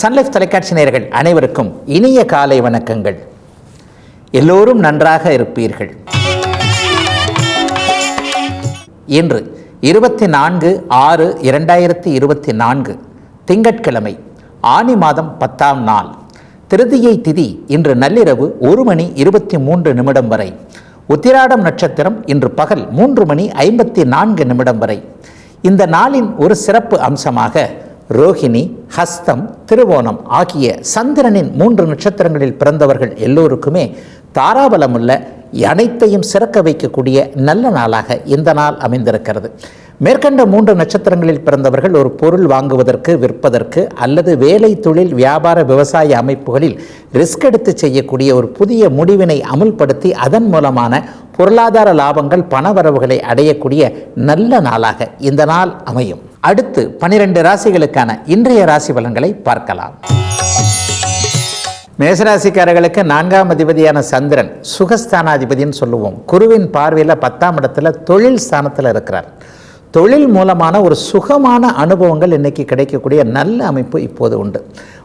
Sun Life தொலைக்காட்சி நேயர்கள் அனைவருக்கும் இனிய காலை வணக்கங்கள். எல்லோரும் நன்றாக இருப்பீர்கள். இன்று இருபத்தி நான்கு ஆறு இரண்டாயிரத்தி இருபத்தி நான்கு திங்கட்கிழமை ஆனி மாதம் பத்தாம் நாள். திருதியை திதி இன்று நள்ளிரவு ஒரு மணி இருபத்தி மூன்று நிமிடம் வரை. உத்திராடம் நட்சத்திரம் இன்று பகல் மூன்று மணி ஐம்பத்தி நான்கு நிமிடம் வரை. இந்த நாளின் ஒரு சிறப்பு அம்சமாக ரோஹிணி ஹஸ்தம் திருவோணம் ஆகிய சந்திரனின் மூன்று நட்சத்திரங்களில் பிறந்தவர்கள் எல்லோருக்குமே தாராபலமுள்ள அனைத்தையும் சிறக்க வைக்கக்கூடிய நல்ல நாளாக இந்த நாள் அமைந்திருக்கிறது. மேற்கண்ட மூன்று நட்சத்திரங்களில் பிறந்தவர்கள் ஒரு பொருள் வாங்குவதற்கு விற்பதற்கு அல்லது வேலை தொழில் வியாபார விவசாய அமைப்புகளில் ரிஸ்க் எடுத்து செய்யக்கூடிய ஒரு புதிய முடிவினை அமுல்படுத்தி அதன் மூலமான பொருளாதார லாபங்கள் பணவரவுகளை அடையக்கூடிய நல்ல நாளாக இந்த நாள் அமையும். அடுத்து பனிரெண்டு ராசிகளுக்கான இன்றைய ராசி பலன்களை பார்க்கலாம். மேசராசிக்காரர்களுக்கு நான்காம் அதிபதியான சந்திரன் சுகஸ்தானாதிபதினு சொல்லுவோம். குருவின் பார்வையில் பத்தாம் இடத்துல தொழில் ஸ்தானத்தில் இருக்கிறார். தொழில் மூலமான ஒரு சுகமான அனுபவங்கள் இன்னைக்கு கிடைக்கக்கூடிய நல்ல அமைப்பு இப்போது உண்டு.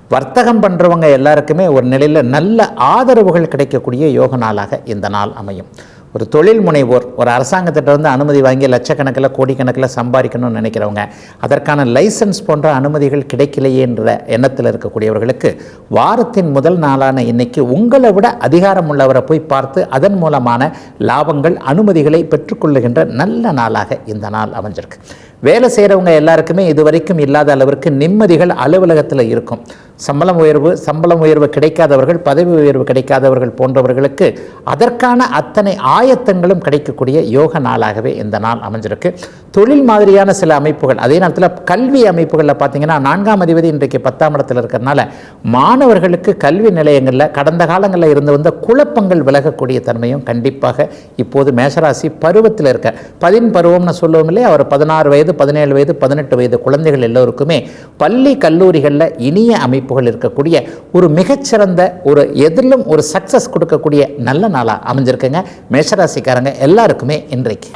வர்த்தகம் பண்ணுறவங்க எல்லாருக்குமே ஒரு நிலையில் நல்ல ஆதரவுகள் கிடைக்கக்கூடிய யோக நாளாக இந்த நாள் அமையும். ஒரு தொழில் முனைவோர் ஒரு அரசாங்கத்திட்டருந்து அனுமதி வாங்கி லட்சக்கணக்கில் கோடிக்கணக்கில் சம்பாதிக்கணும்னு நினைக்கிறவங்க அதற்கான லைசன்ஸ் போன்ற அனுமதிகள் கிடைக்கலையே என்ற எண்ணத்தில் இருக்கக்கூடியவர்களுக்கு வாரத்தின் முதல் நாளான இன்னைக்கு உங்களை விட அதிகாரம் உள்ளவரை போய் பார்த்து அதன் மூலமான லாபங்கள் அனுமதிகளை பெற்றுக்கொள்ளுகின்ற நல்ல நாளாக இந்த நாள் அமைஞ்சிருக்கு. வேலை செய்கிறவங்க எல்லாருக்குமே இதுவரைக்கும் இல்லாத அளவிற்கு நிம்மதிகள் அலுவலகத்தில் இருக்கும். சம்பளம் உயர்வு சம்பளம் உயர்வு கிடைக்காதவர்கள் பதவி உயர்வு கிடைக்காதவர்கள் போன்றவர்களுக்கு அதற்கான அத்தனை ஆயத்தங்களும் கிடைக்கக்கூடிய யோக நாளாகவே இந்த நாள் அமைஞ்சிருக்கு. தொழில் மாதிரியான சில அமைப்புகள் அதே நேரத்தில் கல்வி அமைப்புகளில் பார்த்தீங்கன்னா நான்காம் அதிபதி இன்றைக்கு பத்தாம் இடத்தில் இருக்கிறனால மாணவர்களுக்கு கல்வி நிலையங்களில் கடந்த காலங்களில் இருந்து வந்த குழப்பங்கள் விலகக்கூடிய தன்மையும் கண்டிப்பாக இப்போது மேஷராசி பருவத்தில் இருக்க. பதின் பருவம்னு சொல்லுவோம் இல்லையா? அவர் பதினாறு வயது பதினேழு வயது பதினெட்டு வயது குழந்தைகள் எல்லோருக்குமே பள்ளி கல்லூரிகளில் இனிய அமைப்பு அமைப்புகள் இருக்கக்கூடிய ஒரு மிகச்சிறந்த ஒரு எதிலும் ஒரு சக்ஸஸ் கொடுக்கக்கூடிய நல்ல நாளாக அமைஞ்சிருக்குங்க. மேஷராசிக்காரங்க எல்லாருக்குமே இன்றைக்கு.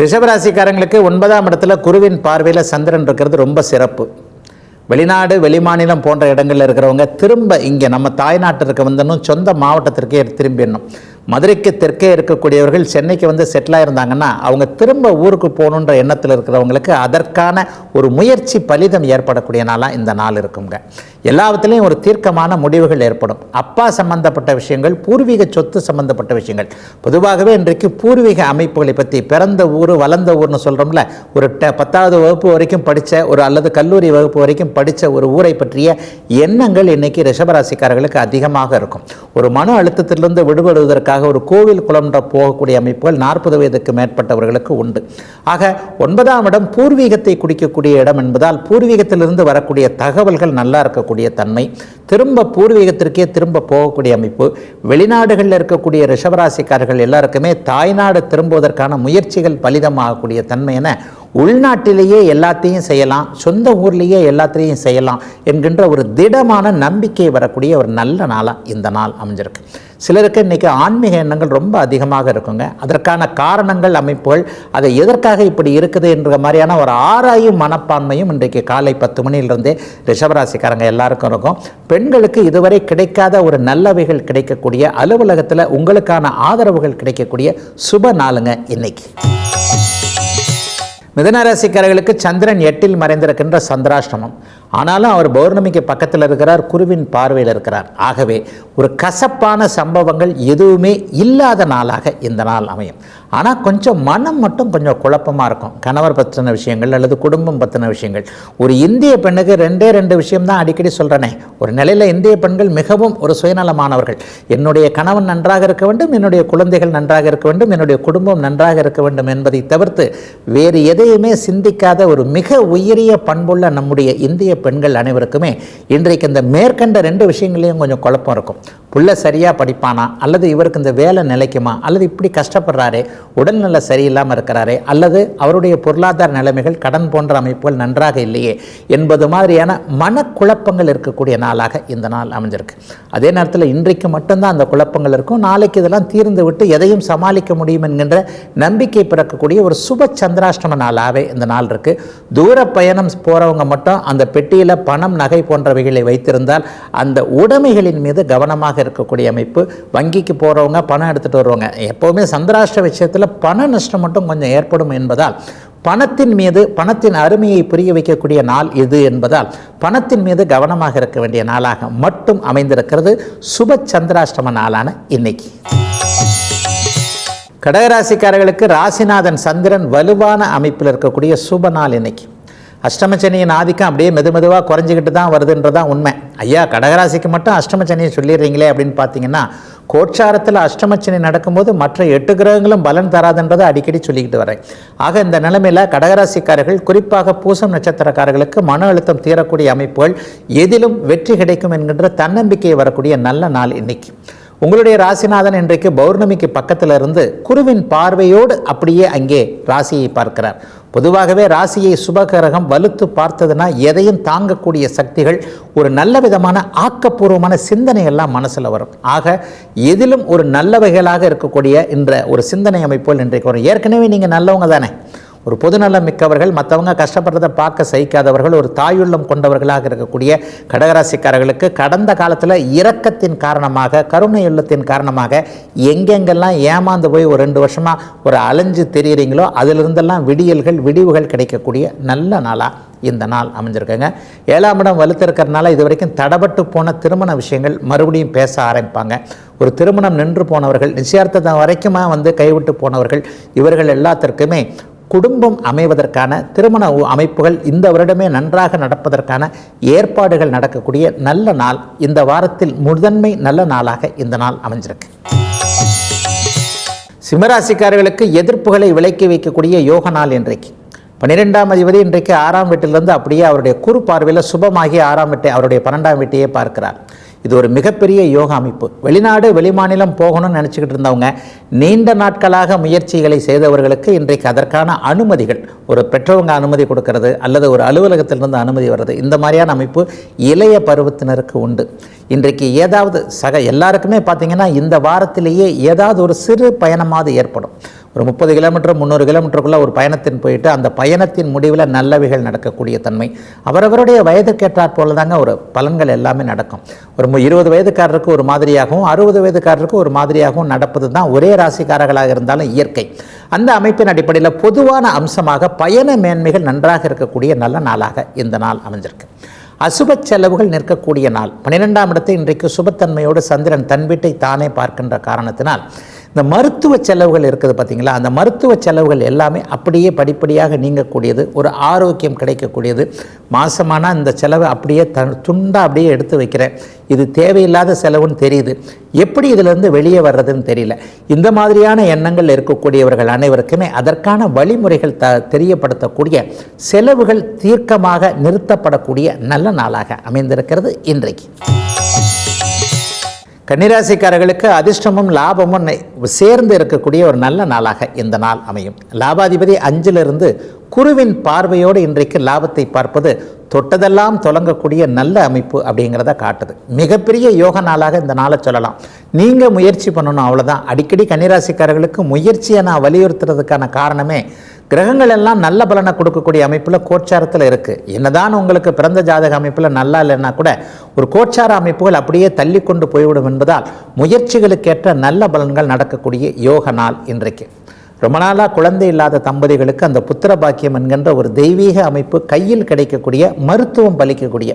ரிஷபராசிக்காரங்களுக்கு ஒன்பதாம் இடத்துல குருவின் பார்வையில் சந்திரன் இருக்கிறது ரொம்ப சிறப்பு. வெளிநாடு வெளிமாநிலம் போன்ற இடங்களில் இருக்கிறவங்க திரும்ப இங்கே நம்ம தாய்நாட்டிற்கு வந்தனும் சொந்த மாவட்டத்திற்கே திரும்பிடணும். மதுரைக்கு தெற்கே இருக்கக்கூடியவர்கள் சென்னைக்கு வந்து செட்டிலாக இருந்தாங்கன்னா அவங்க திரும்ப ஊருக்கு போகணுன்ற எண்ணத்தில் இருக்கிறவங்களுக்கு அதற்கான ஒரு முயற்சி பலிதம் ஏற்படக்கூடிய நாளாக இந்த நாள் இருக்குங்க. எல்லாத்துலேயும் ஒரு தீர்க்கமான முடிவுகள் ஏற்படும். அப்பா சம்பந்தப்பட்ட விஷயங்கள் பூர்வீக சொத்து சம்பந்தப்பட்ட விஷயங்கள். பொதுவாகவே இன்றைக்கு பூர்வீக அமைப்புகளை பற்றி பிறந்த ஊர் வளர்ந்த ஊர்னு சொல்கிறோம்ல ஒரு ட பத்தாவது வகுப்பு வரைக்கும் படித்த ஒரு அல்லது கல்லூரி வகுப்பு வரைக்கும் படித்த ஒரு ஊரை பற்றிய எண்ணங்கள் இன்றைக்கி ரிஷபராசிக்காரர்களுக்கு அதிகமாக இருக்கும். ஒரு மன அழுத்தத்திலிருந்து விடுபடுவதற்காக ஒரு கோவில் குளம்ன்ற போகக்கூடிய அமைப்புகள் நாற்பது வயதுக்கு மேற்பட்டவர்களுக்கு உண்டு. ஆக ஒன்பதாம் இடம் பூர்வீகத்தை குடிக்கக்கூடிய இடம் என்பதால் பூர்வீகத்திலிருந்து வரக்கூடிய தகவல்கள் நல்லா இருக்கக்கூடிய தன்மை. திரும்ப பூர்வீகத்திற்கே திரும்ப போகக்கூடிய அமைப்பு. வெளிநாடுகளில் இருக்கக்கூடிய ரிஷபராசிக்காரர்கள் எல்லாருக்குமே தாய்நாடு திரும்புவதற்கான முயற்சிகள் பலிதமாகக்கூடிய தன்மை என உள்நாட்டிலேயே எல்லாத்தையும் செய்யலாம் சொந்த ஊர்லேயே எல்லாத்திலையும் செய்யலாம் என்கின்ற ஒரு திடமான நம்பிக்கை வரக்கூடிய ஒரு நல்ல நாளாக இந்த நாள் அமைஞ்சிருக்கு. சிலருக்கு இன்றைக்கி ஆன்மீக எண்ணங்கள் ரொம்ப அதிகமாக இருக்குங்க. அதற்கான காரணங்கள் அமைப்புகள் அதை எதற்காக இப்படி இருக்குது என்ற மாதிரியான ஒரு ஆராயும் மனப்பான்மையும் இன்றைக்கு காலை பத்து மணியிலிருந்தே ரிஷபராசிக்காரங்க எல்லாருக்கும் இருக்கும். பெண்களுக்கு இதுவரை கிடைக்காத ஒரு நல்லவைகள் கிடைக்கக்கூடிய அலுவலகத்தில் உங்களுக்கான ஆதரவுகள் கிடைக்கக்கூடிய சுப நாளுங்க இன்னைக்கு. மிதனராசிக்காரர்களுக்கு சந்திரன் எட்டில் மறைந்திருக்கின்ற சந்திராஷ்டமம். ஆனாலும் அவர் பௌர்ணமிக்கு பக்கத்தில் இருக்கிறார் குருவின் பார்வையில் இருக்கிறார். ஆகவே ஒரு கசப்பான சம்பவங்கள் எதுவுமே இல்லாத நாளாக இந்த நாள் அமையும். ஆனால் கொஞ்சம் மனம் மட்டும் கொஞ்சம் குழப்பமாக இருக்கும். கணவர் பற்றின விஷயங்கள் அல்லது குடும்பம் பற்றின விஷயங்கள். ஒரு இந்திய பெண்ணுக்கு ரெண்டே ரெண்டு விஷயம் தான் அடிக்கடி சொல்கிறேனே ஒரு நிலையில் இந்திய பெண்கள் மிகவும் ஒரு சுயநலமானவர்கள். என்னுடைய கணவன் நன்றாக இருக்க வேண்டும் என்னுடைய குழந்தைகள் நன்றாக இருக்க வேண்டும் என்னுடைய குடும்பம் நன்றாக இருக்க வேண்டும் என்பதை தவிர்த்து வேறு எதையுமே சிந்திக்காத ஒரு மிக உயரிய பண்புள்ள நம்முடைய இந்திய பெண்கள் அனைவருக்குமே இன்றைக்கு இந்த மேற்கண்ட ரெண்டு விஷயங்களையும் கொஞ்சம் குழப்பம் இருக்கும். புள்ள சரியாக படிப்பானா? அல்லது இவருக்கு இந்த வேலை நிலைக்குமா? அல்லது இப்படி கஷ்டப்படுறாரே உடல்நிலை சரியில்லாமல் இருக்கிறாரே அல்லது அவருடைய பொருளாதார நிலைமைகள் கடன் போன்ற அமைப்புகள் நன்றாக இல்லையே என்பது மாதிரியான மனக்குழப்பங்கள் இருக்கக்கூடிய நாளாக இந்த நாள் அமைஞ்சிருக்கு. அதே நேரத்தில் இன்றைக்கு மட்டும்தான் அந்த குழப்பங்கள் இருக்கும். நாளைக்கு இதெல்லாம் தீர்ந்து விட்டு எதையும் சமாளிக்க முடியும் என்கின்ற நம்பிக்கை பிறக்கக்கூடிய ஒரு சுப சந்திராஷ்டம நாளாகவே இந்த நாள் இருக்குது தூர பயணம் போகிறவங்க மட்டும் அந்த பெட்டி பெட்டியில் பணம் நகை போன்றவைகளை வைத்திருந்தால் அந்த உடைமைகளின் மீது கவனமாக இருக்கக்கூடிய அமைப்பு. வங்கிக்கு போகிறவங்க பணம் எடுத்துகிட்டு வருவாங்க. எப்போவுமே சந்திராஷ்ட விஷயத்தில் பண நஷ்டம் மட்டும் கொஞ்சம் ஏற்படும் என்பதால் பணத்தின் மீது பணத்தின் அருமையை புரிய வைக்கக்கூடிய நாள் இது என்பதால் பணத்தின் மீது கவனமாக இருக்க வேண்டிய நாளாக மட்டும் அமைந்திருக்கிறது. சுப சந்திராஷ்டம நாளான இன்னைக்கு. கடகராசிக்காரர்களுக்கு ராசிநாதன் சந்திரன் வலுவான அமைப்பில் இருக்கக்கூடிய சுப நாள் இன்னைக்கு. அஷ்டமச்சனியின் ஆதிக்கம் அப்படியே மெது மெதுவாக குறைஞ்சிக்கிட்டு தான் வருதுன்றதான் உண்மை. ஐயா கடகராசிக்கு மட்டும் அஷ்டமச்சனியை சொல்லிடுறீங்களே அப்படின்னு பார்த்தீங்கன்னா கோட்சாரத்தில் அஷ்டமச்சனி நடக்கும்போது மற்ற எட்டு கிரகங்களும் பலன் தராதுன்றதை அடிக்கடி சொல்லிக்கிட்டு வரேன். ஆக இந்த நிலைமையில் கடகராசிக்காரர்கள் குறிப்பாக பூசம் நட்சத்திரக்காரர்களுக்கு மன அழுத்தம் தீரக்கூடிய அமைப்புகள் எதிலும் வெற்றி கிடைக்கும் என்கின்ற தன்னம்பிக்கை வரக்கூடிய நல்ல நாள் இன்னைக்கு. உங்களுடைய ராசிநாதன் இன்றைக்கு பௌர்ணமிக்கு பக்கத்தில் இருந்து குருவின் பார்வையோடு அப்படியே அங்கே ராசியை பார்க்கிறார். பொதுவாகவே ராசியை சுபகரகம் வலுத்து பார்த்ததுன்னா எதையும் தாங்கக்கூடிய சக்திகள் ஒரு நல்ல விதமான ஆக்கப்பூர்வமான சிந்தனை எல்லாம் மனசில் வரும். ஆக எதிலும் ஒரு நல்லவைகளாக இருக்கக்கூடிய என்ற ஒரு சிந்தனை அமைப்புகள் இன்றைக்கு வரும். ஏற்கனவே நீங்கள் நல்லவங்க தானே. ஒரு பொதுநலம் மிக்கவர்கள் மற்றவங்க கஷ்டப்படுறதை பார்க்க சகிக்காதவர்கள் ஒரு தாயுள்ளம் கொண்டவர்களாக இருக்கக்கூடிய கடகராசிக்காரர்களுக்கு கடந்த காலத்தில் இரக்கத்தின் காரணமாக கருணை உள்ளத்தின் காரணமாக எங்கெங்கெல்லாம் ஏமாந்து போய் ஒரு ரெண்டு வருஷமாக ஒரு அலைஞ்சு தெரியுறீங்களோ அதிலிருந்தெல்லாம் விடியல்கள் விடிவுகள் கிடைக்கக்கூடிய நல்ல நாளாக இந்த நாள் அமைஞ்சிருக்குங்க. ஏழாம் இடம் வலுத்திருக்கிறதுனால இது வரைக்கும் தடபட்டு போன திருமண விஷயங்கள் மறுபடியும் பேச ஆரம்பிப்பாங்க. ஒரு திருமணம் நின்று போனவர்கள் நிச்சயார்த்தத்தை வரைக்குமா வந்து கைவிட்டு போனவர்கள் இவர்கள் எல்லாத்திற்குமே குடும்பம் அமைவதற்கான திருமண உ- அமைப்புகள் இந்த வருடமே நன்றாக நடப்பதற்கான ஏற்பாடுகள் நடக்கக்கூடிய நல்ல நாள் இந்த வாரத்தில் முதன்மை நல்ல நாளாக இந்த நாள் அமைஞ்சிருக்கு. சிம்மராசிக்காரர்களுக்கு எதிர்ப்புகளை விலக்கி வைக்கக்கூடிய யோக நாள் இன்றைக்கு. பன்னிரெண்டாம் அதிபதி இன்றைக்கு ஆறாம் வீட்டிலிருந்து அப்படியே அவருடைய குறு பார்வையில் சுபமாகி ஆறாம் வீட்டை அவருடைய பன்னெண்டாம் வீட்டையே பார்க்கிறார். இது ஒரு மிகப்பெரிய யோகா அமைப்பு. வெளிநாடு வெளிமாநிலம் போகணும்னு நினச்சிக்கிட்டு இருந்தவங்க நீண்ட நாட்களாக முயற்சிகளை செய்தவர்களுக்கு இன்றைக்கு அதற்கான அனுமதிகள். ஒரு பெற்றவங்க அனுமதி கொடுக்கறது அல்லது ஒரு அலுவலகத்திலிருந்து அனுமதி வர்றது இந்த மாதிரியான அமைப்பு இளைய பருவத்தினருக்கு உண்டு. இன்றைக்கு ஏதாவது சக எல்லாருக்குமே பார்த்தீங்கன்னா இந்த வாரத்திலேயே ஏதாவது ஒரு சிறு பயணமாவது ஏற்படும். ஒரு முப்பது கிலோமீட்டர் முந்நூறு கிலோமீட்டருக்குள்ளே ஒரு பயணத்தின் போயிட்டு அந்த பயணத்தின் முடிவில் நல்லவைகள் நடக்கக்கூடிய தன்மை. அவரவருடைய வயதுக்கேற்றாற் போல தாங்க ஒரு பலன்கள் எல்லாமே நடக்கும். ஒரு இருபது வயதுக்காரருக்கு ஒரு மாதிரியாகவும் அறுபது வயதுக்காரருக்கு ஒரு மாதிரியாகவும் நடப்பது தான் ஒரே ராசிக்காரர்களாக இருந்தாலும் இயற்கை. அந்த அமைப்பின் அடிப்படையில் பொதுவான அம்சமாக பயண மேன்மைகள் நன்றாக இருக்கக்கூடிய நல்ல நாளாக இந்த நாள் அமைஞ்சிருக்கு. அசுப செலவுகள் நிற்கக்கூடிய நாள். பன்னிரெண்டாம் இடத்தை இன்றைக்கு சுபத்தன்மையோடு சந்திரன் தன் வீட்டை தானே பார்க்கின்ற காரணத்தினால் இந்த மருத்துவ செலவுகள் இருக்குது பார்த்தீங்களா? அந்த மருத்துவ செலவுகள் எல்லாமே அப்படியே படிப்படியாக நீங்கக்கூடியது ஒரு ஆரோக்கியம் கிடைக்கக்கூடியது. மாசமான இந்த செலவை அப்படியே த துண்டாக அப்படியே எடுத்து வைக்கிறேன். இது தேவையில்லாத செலவுன்னு தெரியுது. எப்படி இதிலிருந்து வெளியே வர்றதுன்னு தெரியல. இந்த மாதிரியான எண்ணங்கள் இருக்கக்கூடியவர்கள் அனைவருக்குமே அதற்கான வழிமுறைகள் த தெரியப்படுத்தக்கூடிய செலவுகள் தீர்க்கமாக நிறுத்தப்படக்கூடிய நல்ல நாளாக அமைந்திருக்கிறது இன்றைக்கு. கன்னிராசிக்காரர்களுக்கு அதிர்ஷ்டமும் லாபமும் சேர்ந்து இருக்கக்கூடிய ஒரு நல்ல நாளாக இந்த நாள் அமையும். லாபாதிபதி அஞ்சிலிருந்து குருவின் பார்வையோடு இன்றைக்கு லாபத்தை பார்ப்பது தொட்டதெல்லாம் தொடங்கக்கூடிய நல்ல அமைப்பு அப்படிங்கிறத காட்டுது. மிகப்பெரிய யோக நாளாக இந்த நாளை சொல்லலாம். நீங்கள் முயற்சி பண்ணணும் அவ்வளோதான் அடிக்கடி கன்னிராசிக்காரர்களுக்கு முயற்சியை நான் வலியுறுத்துறதுக்கான காரணமே கிரகங்கள் எல்லாம் நல்ல பலனை கொடுக்கக்கூடிய அமைப்பில் கோச்சாரத்தில் இருக்குது என்னதான் உங்களுக்கு பிறந்த ஜாதக அமைப்பில் நல்லா இல்லைன்னா கூட ஒரு கோச்சார அமைப்புகள் அப்படியே தள்ளி கொண்டு போய்விடும் என்பதால் முயற்சிகளுக்கேற்ற நல்ல பலன்கள் நடக்கக்கூடிய யோக நாள் இன்றைக்கு. ரொம்ப நாளாக குழந்தை இல்லாத தம்பதிகளுக்கு அந்த புத்திர பாக்கியம் என்கின்ற ஒரு தெய்வீக அமைப்பு கையில் கிடைக்கக்கூடிய மருத்துவம் பலிக்கக்கூடிய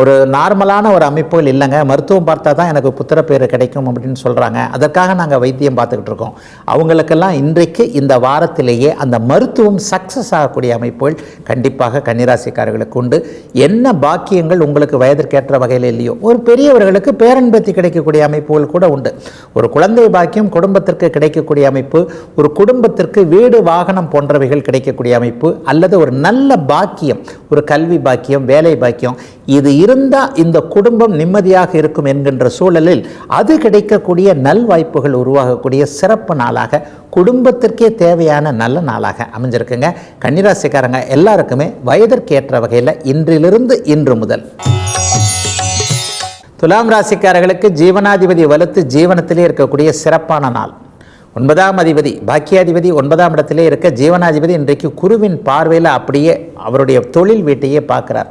ஒரு நார்மலான ஒரு அமைப்புகள் இல்லைங்க. மருத்துவம் பார்த்தா தான் எனக்கு புத்திர பேர் கிடைக்கும் அப்படின்னு சொல்கிறாங்க அதற்காக நாங்கள் வைத்தியம் பார்த்துக்கிட்டு இருக்கோம். அவங்களுக்கெல்லாம் இன்றைக்கு இந்த வாரத்திலேயே அந்த மருத்துவம் சக்ஸஸ் ஆகக்கூடிய அமைப்புகள் கண்டிப்பாக கன்னிராசிக்காரர்களுக்கு உண்டு. என்ன பாக்கியங்கள் உங்களுக்கு வயதிற்கேற்ற வகையில் இல்லையோ? ஒரு பெரியவர்களுக்கு பேரன்பத்தி கிடைக்கக்கூடிய அமைப்புகள் கூட உண்டு. ஒரு குழந்தை பாக்கியம் குடும்பத்திற்கு கிடைக்கக்கூடிய அமைப்பு ஒரு குடும்பத்திற்கு வீடு வாகனம் போன்றவைகள் கிடைக்கக்கூடிய அமைப்பு அல்லது ஒரு நல்ல பாக்கியம் ஒரு கல்வி பாக்கியம் வேலை பாக்கியம் இது இருந்தால் இந்த குடும்பம் நிம்மதியாக இருக்கும் என்கின்ற சூழலில் அது கிடைக்கக்கூடிய நல்வாய்ப்புகள் உருவாகக்கூடிய சிறப்பு நாளாக குடும்பத்திற்கே தேவையான நல்ல நாளாக அமைஞ்சிருக்குங்க. கன்னிராசிக்காரங்க எல்லாருக்குமே வயதிற்கேற்ற வகையில் இன்றிலிருந்து இன்று முதல். துலாம் ராசிக்காரர்களுக்கு ஜீவனாதிபதி வலுத்து ஜீவனத்திலே இருக்கக்கூடிய சிறப்பான நாள். ஒன்பதாம் அதிபதி பாக்கியாதிபதி ஒன்பதாம் இடத்திலே இருக்க ஜீவனாதிபதி இன்றைக்கு குருவின் பார்வையில் அப்படியே அவருடைய தொழில் வீட்டையே பார்க்குறார்.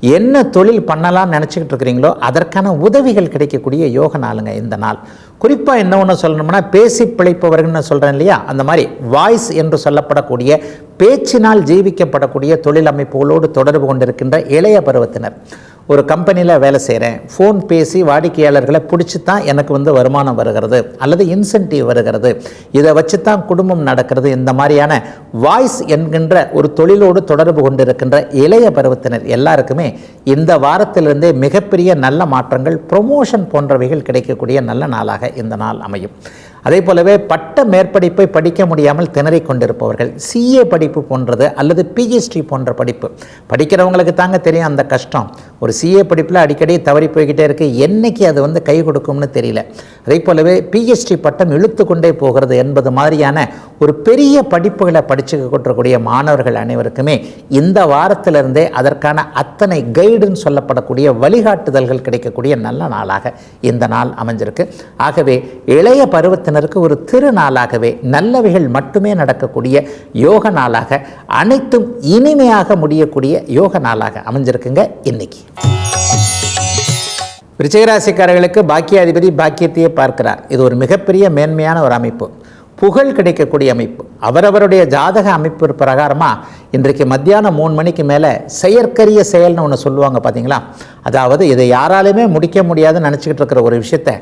என்ன தொழில் பண்ணலாம்னு நினச்சிக்கிட்டு இருக்கிறீங்களோ அதற்கான உதவிகள் கிடைக்கக்கூடிய யோக நாளுங்க இந்த நாள். குறிப்பாக என்ன ஒன்று சொல்லணும்னா பேசி பிழைப்பவர்கள்னு சொல்கிறேன் இல்லையா? அந்த மாதிரி வாய்ஸ் என்று சொல்லப்படக்கூடிய பேச்சினால் ஜீவிக்கப்படக்கூடிய தொழில் அமைப்புகளோடு தொடர்பு கொண்டிருக்கின்ற இளைய பருவத்தினர். ஒரு கம்பெனியில் வேலை செய்கிறேன் ஃபோன் பேசி வாடிக்கையாளர்களை பிடிச்சி தான் எனக்கு வந்து வருமானம் வருகிறது. அல்லது இன்சென்டிவ் வருகிறது. இதை வச்சு தான் குடும்பம் நடக்கிறது. இந்த மாதிரியான வாய்ஸ் என்கின்ற ஒரு தொழிலோடு தொடர்பு கொண்டிருக்கின்ற இளைய பருவத்தினர் எல்லாருக்குமே இந்த வாரத்திலிருந்தே மிகப்பெரிய நல்ல மாற்றங்கள் ப்ரொமோஷன் போன்றவைகள் கிடைக்கக்கூடிய நல்ல நாளாக இந்த நாள் அமையும். அதே போலவே பட்ட மேற்படிப்பை படிக்க முடியாமல் திணறிக் கொண்டிருப்பவர்கள் சிஏ படிப்பு போன்றது அல்லது பிஹெச்டி போன்ற படிப்பு. படிக்கிறவங்களுக்கு தாங்க தெரியும் அந்த கஷ்டம். ஒரு சிஏ படிப்பில் அடிக்கடி தவறி போய்கிட்டே இருக்குது என்னைக்கு அது வந்து கை கொடுக்கும்னு தெரியல. அதே போலவே பிஹெச்டி பட்டம் இழுத்து கொண்டே போகிறது என்பது மாதிரியான ஒரு பெரிய படிப்புகளை படிச்சுக்கொண்டிருக்கக்கூடிய மாணவர்கள் அனைவருக்குமே இந்த வாரத்திலிருந்தே அதற்கான அத்தனை கைடுன்னு சொல்லப்படக்கூடிய வழிகாட்டுதல்கள் கிடைக்கக்கூடிய நல்ல நாளாக இந்த நாள் அமைஞ்சிருக்கு. ஆகவே இளைய பருவத்தினருக்கு ஒரு திருநாளாகவே நல்லவைகள் மட்டுமே நடக்கக்கூடிய யோக நாளாக அனைத்தும் இனிமையாக முடியக்கூடிய யோக நாளாக அமைஞ்சிருக்குங்க இன்னைக்கு. விருச்சிகராசிக்காரர்களுக்கு பாக்கியாதிபதி பாக்கியத்தையே பார்க்கிறார். இது ஒரு மிகப்பெரிய மேன்மையான ஒரு அமைப்பு. புகழ் கிடைக்கக்கூடிய அமைப்பு. அவரவருடைய ஜாதக அமைப்பு பிரகாரமாக இன்றைக்கு மத்தியானம் மூணு மணிக்கு மேலே செயற்கரிய செயல்னு ஒன்று சொல்லுவாங்க பார்த்தீங்களா அதாவது இதை யாராலுமே முடிக்க முடியாதுன்னு நினச்சிக்கிட்டு இருக்கிற ஒரு விஷயத்தை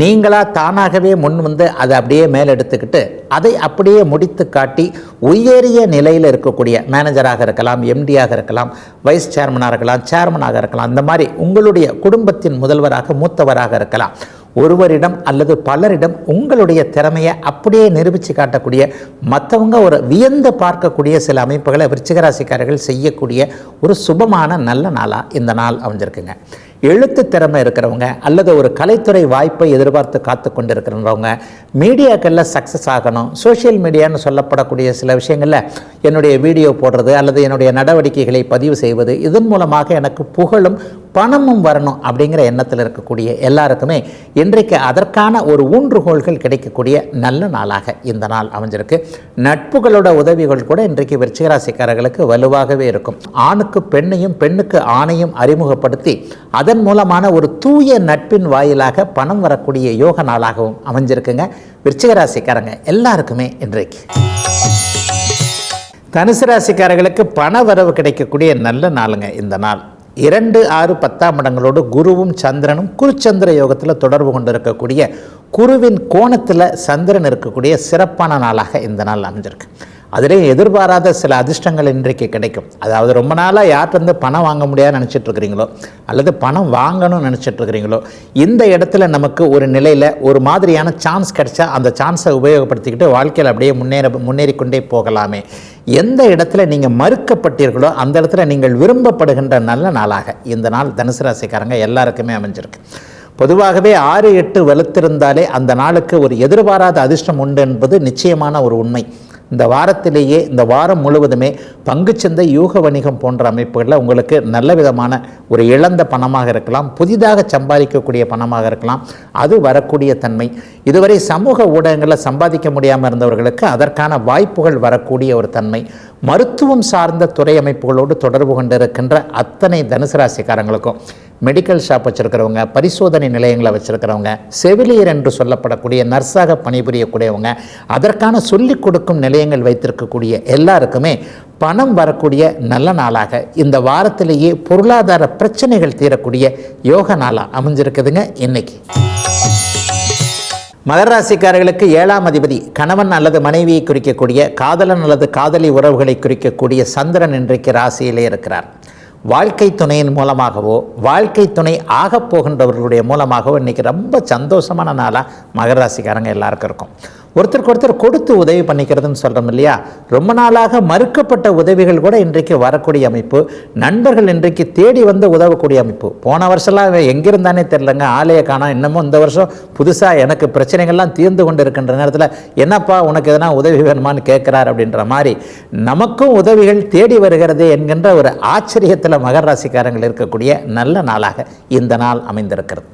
நீங்களாக தானாகவே முன் வந்து அதை அப்படியே மேலெடுத்துக்கிட்டு அதை அப்படியே முடித்து காட்டி உயரிய நிலையில் இருக்கக்கூடிய மேனேஜராக இருக்கலாம் எம்டியாக இருக்கலாம் வைஸ் சேர்மனாக இருக்கலாம் சேர்மனாக இருக்கலாம் அந்த மாதிரி உங்களுடைய குடும்பத்தின் முதல்வராக மூத்தவராக இருக்கலாம். ஒருவரிடம் அல்லது பலரிடம் உங்களுடைய திறமையை அப்படியே நிரூபித்து காட்டக்கூடிய மற்றவங்க ஒரு வியந்து பார்க்கக்கூடிய சில அமைப்புகளை விருச்சிகராசிக்காரர்கள் செய்யக்கூடிய ஒரு சுபமான நல்ல நாளாக இந்த நாள் அமைஞ்சிருக்குங்க. எழுத்து திறமை இருக்கிறவங்க அல்லது ஒரு கலைத்துறை வாய்ப்பை எதிர்பார்த்து காத்து கொண்டு இருக்கிறவங்க மீடியாக்களில் சக்ஸஸ் ஆகணும் சோஷியல் மீடியான்னு சொல்லப்படக்கூடிய சில விஷயங்களில் என்னுடைய வீடியோ போடுறது அல்லது என்னுடைய நடவடிக்கைகளை பதிவு செய்வது இதன் மூலமாக எனக்கு புகழும் பணமும் வரணும் அப்படிங்கிற எண்ணத்தில் இருக்கக்கூடிய எல்லாருக்குமே இன்றைக்கு அதற்கான ஒரு ஊன்றுகோள்கள் கிடைக்கக்கூடிய நல்ல நாளாக இந்த நாள் அமைஞ்சிருக்கு. நட்புகளோட உதவிகள் கூட இன்றைக்கு விருச்சிகராசிக்காரர்களுக்கு வலுவாகவே இருக்கும். ஆணுக்கு பெண்ணையும் பெண்ணுக்கு ஆணையும் அறிமுகப்படுத்தி அதன் மூலமான ஒரு தூய நட்பின் வாயிலாக பணம் வரக்கூடிய யோக நாளாகவும் அமைஞ்சிருக்குங்க. விருச்சிகராசிக்காரங்க எல்லாருக்குமே இன்றைக்கு. தனுசு ராசிக்காரர்களுக்கு பண வரவு கிடைக்கக்கூடிய நல்ல நாளுங்க இந்த நாள். இரண்டு ஆறு பத்தாம் இடங்களோடு குருவும் சந்திரனும் குருச்சந்திர யோகத்தில் தொடர்பு கொண்டு இருக்கக்கூடிய குருவின் கோணத்தில் சந்திரன் இருக்கக்கூடிய சிறப்பான நாளாக இந்த நாள் அமைஞ்சிருக்கு. அதிலே எதிர்பாராத சில அதிர்ஷ்டங்கள் இன்றைக்கு கிடைக்கும். அதாவது ரொம்ப நாளாக யார்கிட்ட பணம் வாங்க முடியாதுன்னு நினச்சிட்ருக்கிறீங்களோ அல்லது பணம் வாங்கணும்னு நினச்சிட்டு இருக்கிறீங்களோ இந்த இடத்துல நமக்கு ஒரு நிலையில் ஒரு மாதிரியான சான்ஸ் கிடைச்சா அந்த சான்ஸை உபயோகப்படுத்திக்கிட்டு வாழ்க்கையில் அப்படியே முன்னேற முன்னேறிக்கொண்டே போகலாமே. எந்த இடத்துல நீங்கள் மறுக்கப்பட்டீர்களோ அந்த இடத்துல நீங்கள் விரும்பப்படுகின்ற நல்ல நாளாக இந்த நாள் தனுசு ராசிக்காரங்க எல்லாருக்குமே அமைஞ்சிருக்கு. பொதுவாகவே ஆறு எட்டு வலுத்திருந்தாலே அந்த நாளுக்கு ஒரு எதிர்பாராத அதிர்ஷ்டம் உண்டு என்பது நிச்சயமான ஒரு உண்மை. இந்த வாரத்திலேயே இந்த வாரம் முழுவதுமே பங்குச்சந்தை யூக வணிகம் போன்ற அமைப்புகளில் உங்களுக்கு நல்ல விதமான ஒரு இழந்த பணமாக இருக்கலாம் புதிதாக சம்பாதிக்கக்கூடிய பணமாக இருக்கலாம். அது வரக்கூடிய தன்மை. இதுவரை சமூக ஊடகங்களில் சம்பாதிக்க முடியாமல் இருந்தவர்களுக்கு அதற்கான வாய்ப்புகள் வரக்கூடிய ஒரு தன்மை. மருத்துவம் சார்ந்த துறை அமைப்புகளோடு தொடர்பு கொண்டிருக்கின்ற அத்தனை தனுசு ராசிக்காரங்களுக்கும் மெடிக்கல் ஷாப் வச்சுருக்கிறவங்க பரிசோதனை நிலையங்களை வச்சுருக்கிறவங்க செவிலியர் என்று சொல்லப்படக்கூடிய நர்ஸாக பணிபுரியக்கூடியவங்க அதற்கான சொல்லிக் கொடுக்கும் நிலையங்கள் வைத்திருக்கக்கூடிய எல்லாருக்குமே பணம் வரக்கூடிய நல்ல நாளாக இந்த வாரத்திலேயே பொருளாதார பிரச்சனைகள் தீரக்கூடிய யோக நாளாக அமைஞ்சிருக்குதுங்க இன்னைக்கு. மகர ராசிக்காரர்களுக்கு ஏழாம் அதிபதி கணவன் அல்லது மனைவியை குறிக்கக்கூடிய காதலன் அல்லது காதலி உறவுகளை குறிக்கக்கூடிய சந்திரன் இன்றைக்கு ராசியிலே இருக்கிறார். வாழ்க்கை துணையின் மூலமாகவோ வாழ்க்கை துணை ஆகப் போகின்றவர்களுடைய மூலமாகவோ இன்றைக்கி ரொம்ப சந்தோஷமான நாளாக மகர ராசிக்காரங்க எல்லாருக்கும் இருக்கும். ஒருத்தருக்கு ஒருத்தர் கொடுத்து உதவி பண்ணிக்கிறதுன்னு சொல்கிறோம் இல்லையா? ரொம்ப நாளாக மறுக்கப்பட்ட உதவிகள் கூட இன்றைக்கு வரக்கூடிய அமைப்பு. நண்பர்கள் இன்றைக்கு தேடி வந்து உதவக்கூடிய அமைப்பு. போன வருஷம்லாம் எங்கிருந்தானே தெரிலங்க ஆலய காணோம். இன்னமும் இந்த வருஷம் புதுசாக எனக்கு பிரச்சனைகள்லாம் தீர்ந்து கொண்டு இருக்கின்ற நேரத்தில் என்னப்பா உனக்கு எதனா உதவி வேணுமான்னு கேட்குறார் அப்படின்ற மாதிரி நமக்கும் உதவிகள் தேடி வருகிறது என்கின்ற ஒரு ஆச்சரியத்தில் மகர ராசிக்காரங்கள் இருக்கக்கூடிய நல்ல நாளாக இந்த நாள் அமைந்திருக்கிறது.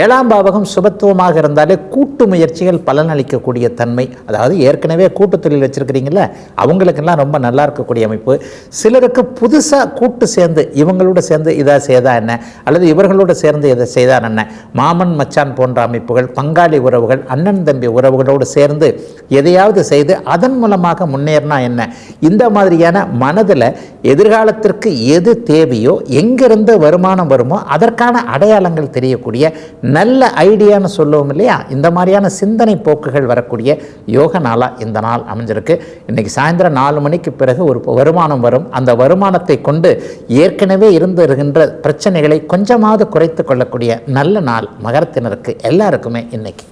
ஏழாம் பாவகம் சுபத்துவமாக இருந்தாலே கூட்டு முயற்சிகள் பலனளிக்கக்கூடிய தன்மை. அதாவது ஏற்கனவே கூட்டு தொழில் வச்சுருக்கிறீங்கள அவங்களுக்கெல்லாம் ரொம்ப நல்லா இருக்கக்கூடிய அமைப்பு. சிலருக்கு புதுசாக கூட்டு சேர்ந்து இவங்களோட சேர்ந்து இதை செய்தா என்ன? அல்லது இவர்களோடு சேர்ந்து இதை செய்தான் என்ன? மாமன் மச்சான் போன்ற அமைப்புகள் பங்காளி உறவுகள் அண்ணன் தம்பி உறவுகளோடு சேர்ந்து எதையாவது செய்து அதன் மூலமாக முன்னேறினா என்ன? இந்த மாதிரியான மனதில் எதிர்காலத்திற்கு எது தேவையோ எங்கிருந்து வருமானம் வருமோ அதற்கான அடையாளங்கள் தெரியக்கூடிய நல்ல ஐடியான்னு சொல்லுவோம் இல்லையா? இந்த மாதிரியான சிந்தனை போக்குகள் வரக்கூடிய யோக நாளாக இந்த நாள் அமைஞ்சிருக்கு. இன்றைக்கி சாயந்தரம் நாலு மணிக்கு பிறகு ஒரு வருமானம் வரும். அந்த வருமானத்தை கொண்டு ஏற்கனவே இருந்து வருகின்ற பிரச்சனைகளை கொஞ்சமாவது குறைத்து கொள்ளக்கூடிய நல்ல நாள் மகரத்தினருக்கு எல்லாருக்குமே இன்னைக்கு.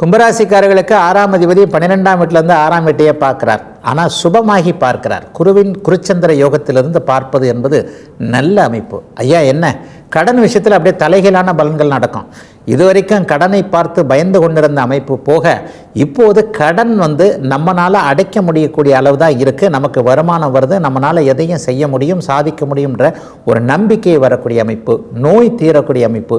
கும்பராசிக்காரர்களுக்கு ஆறாம் அதிபதி பன்னிரெண்டாம் வீட்டிலேருந்து ஆறாம் வீட்டையே பார்க்குறார். ஆனால் சுபமாகி பார்க்கிறார். குருவின் குருச்சந்திர யோகத்திலிருந்து பார்ப்பது என்பது நல்ல அமைப்பு. ஐயா என்ன? கடன் விஷயத்தில் அப்படியே தலைகீழான பலன்கள் நடக்கும். இதுவரைக்கும் கடனை பார்த்து பயந்து கொண்டிருந்த அமைப்பு போக இப்போது கடன் வந்து நம்மளால் அடைக்க முடியக்கூடிய அளவு தான் இருக்குது நமக்கு வருமானம் வருது நம்மளால் எதையும் செய்ய முடியும் சாதிக்க முடியுன்ற ஒரு நம்பிக்கை வரக்கூடிய அமைப்பு நோய் தீரக்கூடிய அமைப்பு.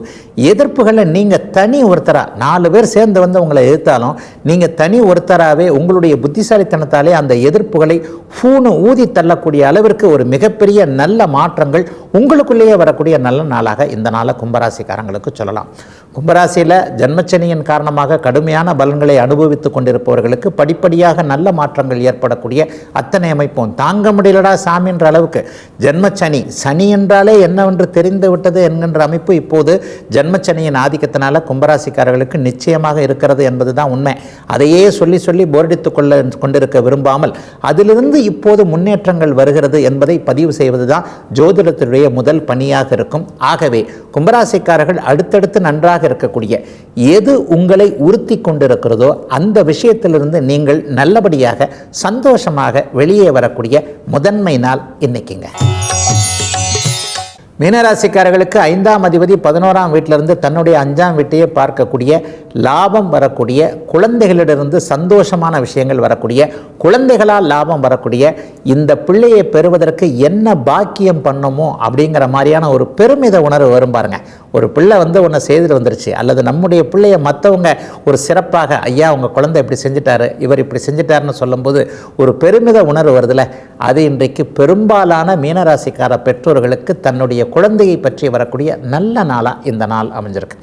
எதிர்ப்புகளை நீங்கள் தனி ஒருத்தராக நாலு பேர் சேர்ந்து வந்து உங்களை எதிர்த்தாலும் நீங்கள் தனி ஒருத்தராகவே உங்களுடைய புத்திசாலித்தனத்தாலே அந்த எதிர்ப்புகளை ஃபூனு ஊதி தள்ளக்கூடிய அளவிற்கு ஒரு மிகப்பெரிய நல்ல மாற்றங்கள் உங்களுக்குள்ளேயே வரக்கூடிய நல்ல நாளாக இந்த நாளை கும்பராசிக்காரங்களுக்கு சொல்லலாம். கும்பராசியில் ஜன்மச்சனியின் காரணமாக கடுமையான பலன்களை அனுபவித்துக் கொண்டிருப்பவர்களுக்கு படிப்படியாக நல்ல மாற்றங்கள் ஏற்படக்கூடிய அத்தனை அமைப்பும். தாங்க முடியலடா சாமின்ற அளவுக்கு. ஜென்மச்சனி சனி என்றாலே என்னவென்று தெரிந்து விட்டது என்கின்ற அமைப்பு இப்போது ஜென்மச்சனியின் ஆதிக்கத்தினால கும்பராசிக்காரர்களுக்கு நிச்சயமாக இருக்கிறது என்பது தான் உண்மை. அதையே சொல்லி சொல்லி போரடித்து கொள்ள கொண்டிருக்க விரும்பாமல் அதிலிருந்து இப்போது முன்னேற்றங்கள் வருகிறது என்பதை பதிவு செய்வது தான் ஜோதிடத்தினுடைய முதல் பணியாக இருக்கும். ஆகவே கும்பராசிக்காரர்கள் அடுத்தடுத்து நன்றாக இருக்கக்கூடிய எது உங்களை உறுத்தி கொண்டிருக்கிறதோ அந்த விஷயத்திலிருந்து நீங்கள் நல்லபடியாக சந்தோஷமாக வெளியே வரக்கூடிய முதன்மை நாள் இன்னைக்குங்க. மீனராசிக்காரர்களுக்கு ஐந்தாம் அதிபதி பதினோராம் வீட்டிலிருந்து தன்னுடைய அஞ்சாம் வீட்டையே பார்க்கக்கூடிய லாபம் வரக்கூடிய குழந்தைகளிடமிருந்து சந்தோஷமான விஷயங்கள் வரக்கூடிய குழந்தைகளால் லாபம் வரக்கூடிய இந்த பிள்ளையை பெறுவதற்கு என்ன பாக்கியம் பண்ணுமோ அப்படிங்கிற மாதிரியான ஒரு பெருமித உணர்வு வரும் பாருங்க. ஒரு பிள்ளை வந்து ஒன்று செய்துட்டு வந்துருச்சு அல்லது நம்முடைய பிள்ளையை மற்றவங்க ஒரு சிறப்பாக ஐயா உங்கள் குழந்தை இப்படி செஞ்சுட்டாரு இவர் இப்படி செஞ்சுட்டாருன்னு சொல்லும்போது ஒரு பெருமித உணர்வு வருதுல்ல அது இன்றைக்கு பெரும்பாலான மீனராசிக்கார பெற்றோர்களுக்கு தன்னுடைய குழந்தையை பற்றி வரக்கூடிய நல்ல நாளாக இந்த நாள் அமைஞ்சிருக்கு.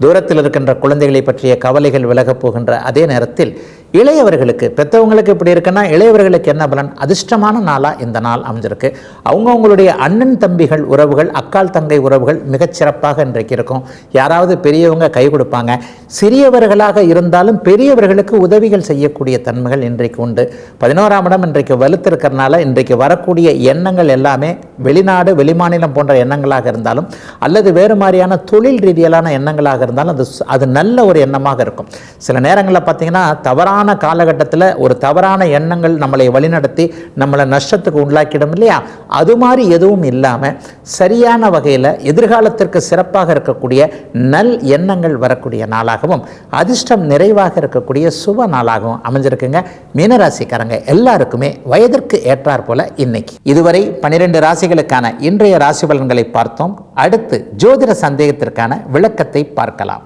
தூரத்தில் இருக்கின்ற குழந்தைகளை பற்றிய கவலைகள் விலகப் போகின்ற அதே நேரத்தில் இளையவர்களுக்கு பெற்றவங்களுக்கு இப்படி இருக்குன்னா இளையவர்களுக்கு என்ன பலன்? அதிர்ஷ்டமான நாளாக இந்த நாள் அமைஞ்சிருக்கு. அவங்கவுங்களுடைய அண்ணன் தம்பிகள் உறவுகள் அக்கால் தங்கை உறவுகள் மிகச்சிறப்பாக இன்றைக்கு இருக்கும். யாராவது பெரியவங்க கை கொடுப்பாங்க. சிறியவர்களாக இருந்தாலும் பெரியவர்களுக்கு உதவிகள் செய்யக்கூடிய தன்மைகள் இன்றைக்கு உண்டு. பதினோராம் இடம் இன்றைக்கு வலுத்திருக்கிறனால இன்றைக்கு வரக்கூடிய எண்ணங்கள் எல்லாமே வெளிநாடு வெளிமாநிலம் போன்ற எண்ணங்களாக இருந்தாலும் அல்லது வேறு மாதிரியான தொழில் ரீதியிலான எண்ணங்களாக இருந்தாலும் அது அது நல்ல ஒரு எண்ணமாக இருக்கும். சில நேரங்களில் பார்த்தீங்கன்னா தவறான காலகட்டத்தில் ஒரு தவறான எண்ணங்கள் நம்மளை வழிநடத்தி நம்மளை நஷ்டத்துக்கு உள்ளாக்கிடும் இல்லையா? அது மாதிரி எதுவும் இல்லாமல் சரியான வகையில் எதிர்காலத்திற்கு சிறப்பாக இருக்கக்கூடிய நல் எண்ணங்கள் வரக்கூடிய நாளாகவும் அதிர்ஷ்டம் நிறைவாக இருக்கக்கூடிய சுப நாளாகவும் அமைஞ்சிருக்குங்க. மீனராசிக்காரங்க எல்லாருக்குமே வயதிற்கு ஏற்றார் போல இன்னைக்கு. இதுவரை பனிரெண்டு ராசிகளுக்கான இன்றைய ராசி பலன்களை பார்த்தோம். அடுத்து ஜோதிட சந்தேகத்திற்கான விளக்கத்தை பார்க்கலாம்.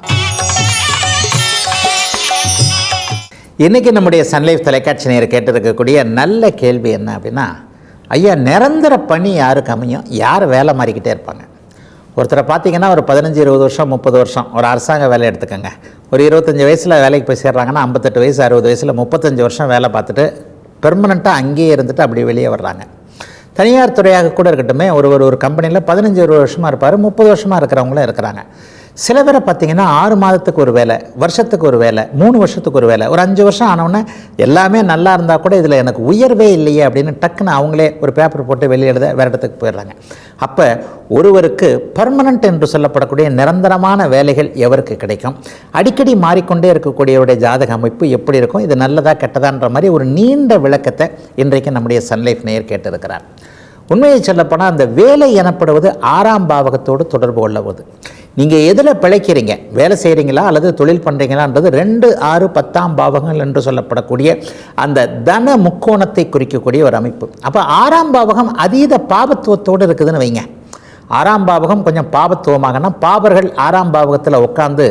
இன்றைக்கி நம்முடைய சன்லைஃப் தொலைக்காட்சி நேர் கேட்டிருக்கக்கூடிய நல்ல கேள்வி என்ன அப்படின்னா ஐயா நிரந்தர பணி யாருக்கு அமையும்? யார் வேலை மாறிக்கிட்டே இருப்பாங்க? ஒருத்தரை பார்த்தீங்கன்னா ஒரு பதினஞ்சு இருபது வருஷம் முப்பது வருஷம் ஒரு அரசாங்க வேலை எடுத்துக்கோங்க. ஒரு இருபத்தஞ்சி வயசில் வேலைக்கு போய் சேர்றாங்கன்னா ஐம்பத்தெட்டு வயசு அறுபது வயசில் முப்பத்தஞ்சு வருஷம் வேலை பார்த்துட்டு பெர்மனண்ட்டாக அங்கேயே இருந்துட்டு அப்படி வெளியே வர்றாங்க. தனியார் துறையாக கூட இருக்கட்டுமே ஒரு ஒரு ஒரு கம்பெனியில் பதினஞ்சு இருபது வருஷமாக இருப்பார் முப்பது வருஷமாக இருக்கிறவங்களும் இருக்கிறாங்க. சில பேரை பார்த்தீங்கன்னா ஆறு மாதத்துக்கு ஒரு வேலை வருஷத்துக்கு ஒரு வேலை மூணு வருஷத்துக்கு ஒரு வேலை ஒரு அஞ்சு வருஷம் ஆனவுடனே எல்லாமே நல்லா இருந்தால் கூட இதில் எனக்கு உயர்வே இல்லையே அப்படின்னு டக்குன்னு அவங்களே ஒரு பேப்பர் போட்டு வெளியே எழுத வேறு இடத்துக்கு போயிடுறாங்க. அப்போ ஒருவருக்கு பர்மனண்ட் என்று சொல்லப்படக்கூடிய நிரந்தரமான வேலைகள் எவருக்கு கிடைக்கும்? அடிக்கடி மாறிக்கொண்டே இருக்கக்கூடியவருடைய ஜாதக அமைப்பு எப்படி இருக்கும்? இது நல்லதா கெட்டதான்ற மாதிரி ஒரு நீண்ட விளக்கத்தை இன்றைக்கு நம்முடைய சன்லைஃப் நேயர் கேட்டிருக்கிறார். உண்மையை சொல்லப்போனால் அந்த வேலை எனப்படுவது ஆறாம் பாவகத்தோடு தொடர்பு கொள்ளவது. நீங்கள் எதில் பிழைக்கிறீங்க? வேலை செய்கிறீங்களா அல்லது தொழில் பண்ணுறீங்களான்றது ரெண்டு ஆறு பத்தாம் பாவகங்கள் என்று சொல்லப்படக்கூடிய அந்த தன முக்கோணத்தை குறிக்கக்கூடிய ஒரு அமைப்பு. அப்போ ஆறாம் பாவகம் அதீத பாவத்துவத்தோடு இருக்குதுன்னு வைங்க. ஆறாம் பாவகம் கொஞ்சம் பாபத்துவமாகனா பாவர்கள் ஆறாம் பாவகத்தில் உட்காந்து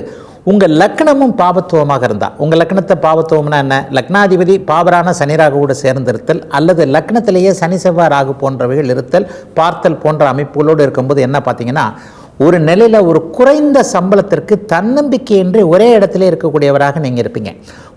உங்கள் லக்னமும் பாபத்துவமாக இருந்தால் உங்கள் லக்னத்தை பாபத்துவம்னா என்ன? லக்னாதிபதி பாவரான சனி ராகுவோடு சேர்ந்திருத்தல் அல்லது லக்னத்திலேயே சனி செவ்வாய் ராகு போன்றவைகள் இருத்தல் பார்த்தல் போன்ற அமைப்புகளோடு இருக்கும்போது என்ன பார்த்தீங்கன்னா ஒரு நிலையில் ஒரு குறைந்த சம்பளத்திற்கு தன்னம்பிக்கையின்றி ஒரே இடத்துல இருக்கக்கூடியவராக நீங்கள் இருப்பீங்க.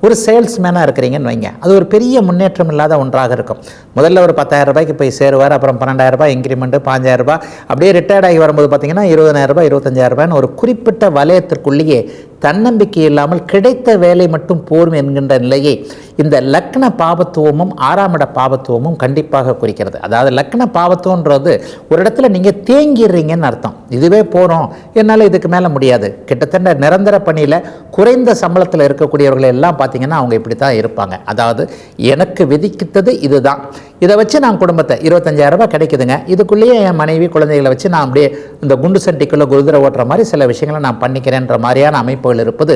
ஒரு சேல்ஸ்மேனாக இருக்கிறீங்கன்னு வைங்க. அது ஒரு பெரிய முன்னேற்றம் இல்லாத ஒன்றாக இருக்கும். முதல்ல ஒரு பத்தாயிரம் ரூபாய்க்கு போய் சேருவார் அப்புறம் பன்னெண்டாயிரம் ரூபாய் இன்க்ரிமெண்ட்டு பாஞ்சாயிரம் ரூபாய். அப்படியே ரிட்டையர்ட் ஆகி வரும்போது பார்த்தீங்கன்னா இருபதாயிரம் ரூபாய் இருபத்தஞ்சாயிரம் ரூபாய்னு ஒரு குறிப்பிட்ட வலயத்திற்குள்ளேயே தன்னம்பிக்கை இல்லாமல் கிடைத்த வேலை மட்டும் போரும் என்கின்ற நிலையை இந்த லக்ன பாபத்துவமும் ஆறாம் இட பாபத்துவமும் கண்டிப்பாக குறிக்கிறது. அதாவது லக்ன பாவத்துவன்றது ஒரு இடத்துல நீங்கள் தேங்கிடுறீங்கன்னு அர்த்தம். இதுவே போகிறோம் என்னால் இதுக்கு மேலே முடியாது. கிட்டத்தட்ட நிரந்தர பணியில் குறைந்த சம்பளத்தில் இருக்கக்கூடியவர்கள் எல்லாம் பார்த்தீங்கன்னா அவங்க இப்படி தான் இருப்பாங்க. அதாவது எனக்கு விதிக்கிட்டது இதுதான். இதை வச்சு நான் குடும்பத்தை இருபத்தஞ்சாயிரம் ரூபாய் கிடைக்குதுங்க. இதுக்குள்ளேயே என் மனைவி குழந்தைகளை வச்சு நான் அப்படியே இந்த குண்டு சட்டிக்குள்ளே குருதிரை ஓட்டுற மாதிரி சில விஷயங்களை நான் பண்ணிக்கிறேன்ற மாதிரியான அமைப்புகள் இருப்பது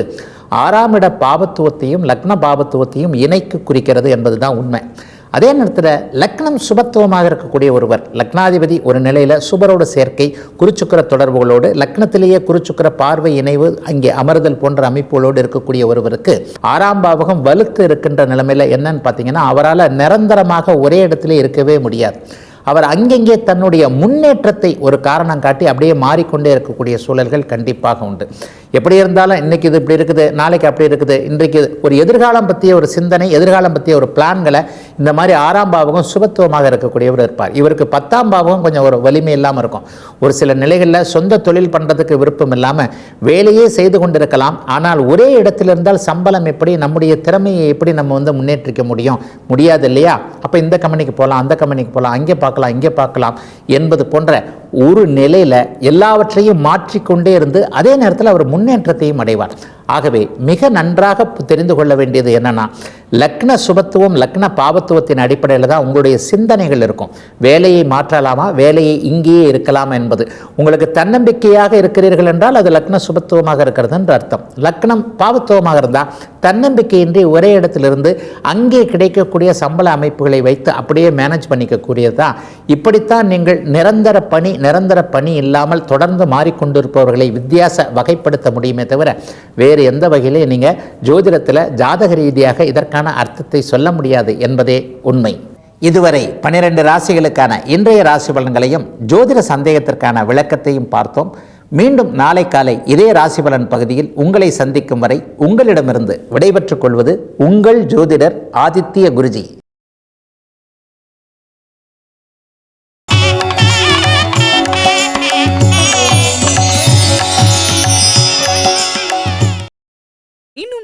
ஆறாம் இட பாபத்துவத்தையும் லக்ன பாபத்துவத்தையும் இணைக்கு குறிக்கிறது என்பது தான் உண்மை. அதே நேரத்தில் லக்னம் சுபத்துவமாக இருக்கக்கூடிய ஒருவர் லக்னாதிபதி ஒரு நிலையில் சுபரோட சேர்க்கை குருச்சுக்கர தொடர்புகளோடு லக்னத்திலேயே குருச்சுக்கர பார்வை இணைவு அங்கே அமர்தல் போன்ற அமைப்புகளோடு இருக்கக்கூடிய ஒருவருக்கு ஆறாம் பாவகம் வலுத்து இருக்கின்ற நிலைமையில் என்னன்னு பார்த்தீங்கன்னா அவரால் நிரந்தரமாக ஒரே இடத்துல இருக்கவே முடியாது. அவர் அங்கங்கே தன்னுடைய முன்னேற்றத்தை ஒரு காரணம் காட்டி அப்படியே மாறிக்கொண்டே இருக்கக்கூடிய சூழல்கள் கண்டிப்பாக உண்டு. எப்படி இருந்தாலும் இன்னைக்கு இது இப்படி இருக்குது நாளைக்கு அப்படி இருக்குது இன்றைக்கு ஒரு எதிர்காலம் பற்றிய ஒரு சிந்தனை எதிர்காலம் பற்றிய ஒரு பிளான்களை இந்த மாதிரி ஆறாம் பாவகம் சுபத்துவமாக இருக்கக்கூடியவர் இருப்பார். இவருக்கு பத்தாம் பாவகம் கொஞ்சம் ஒரு வலிமை இல்லாமல் இருக்கும். ஒரு சில நிலைகளில் சொந்த தொழில் பண்ணுறதுக்கு விருப்பம் இல்லாமல் வேலையே செய்து கொண்டிருக்கலாம். ஆனால் ஒரே இடத்துல இருந்தால் சம்பளம் எப்படி நம்முடைய திறமையை எப்படி நம்ம வந்து முன்னேற்றிக்க முடியும்? முடியாது இல்லையா? அப்போ இந்த கம்பெனிக்கு போகலாம் அந்த கம்பெனிக்கு போகலாம் அங்கே பார்க்கலாம் இங்கே பார்க்கலாம் என்பது போன்ற ஒரு நிலையில் எல்லாவற்றையும் மாற்றிக்கொண்டே இருந்து அதே நேரத்தில் அவர் முன்னேற்றத்தையும் அடைவார். ஆகவே மிக நன்றாக தெரிந்து கொள்ள வேண்டியது என்னன்னா லக்ன சுபத்துவம் லக்ன பாவத்துவத்தின் அடிப்படையில் தான் உங்களுடைய சிந்தனைகள் இருக்கும். வேலையை மாற்றலாமா? வேலையை இங்கேயே இருக்கலாமா என்பது. உங்களுக்கு தன்னம்பிக்கையாக இருக்கிறீர்கள் என்றால் அது லக்ன சுபத்துவமாக இருக்கிறது என்று அர்த்தம். லக்னம் பாவத்துவமாக இருந்தால் தன்னம்பிக்கையின்றி ஒரே இடத்திலிருந்து அங்கே கிடைக்கக்கூடிய சம்பள அமைப்புகளை வைத்து அப்படியே மேனேஜ் பண்ணிக்கக்கூடியது தான். இப்படித்தான் நீங்கள் நிரந்தர பணி நிரந்தர பணி இல்லாமல் தொடர்ந்து மாறிக்கொண்டிருப்பவர்களை வித்தியாச வகைப்படுத்த முடியுமே தவிர வேறு எந்த வகையிலையும் நீங்கள் ஜோதிடத்தில் ஜாதக ரீதியாக இதற்கான அர்த்தத்தை சொல்ல முடியாது என்பதே உண்மை. இதுவரை பனிரெண்டு ராசிகளுக்கான இன்றைய ராசி பலன்களையும் ஜோதிட சந்தேகத்திற்கான விளக்கத்தையும் பார்த்தோம். மீண்டும் நாளை காலை இதே ராசி பலன் பகுதியில் உங்களை சந்திக்கும் வரை உங்களிடமிருந்து விடைபெற்றுக் கொள்வது உங்கள் ஜோதிடர் ஆதித்ய குருஜி.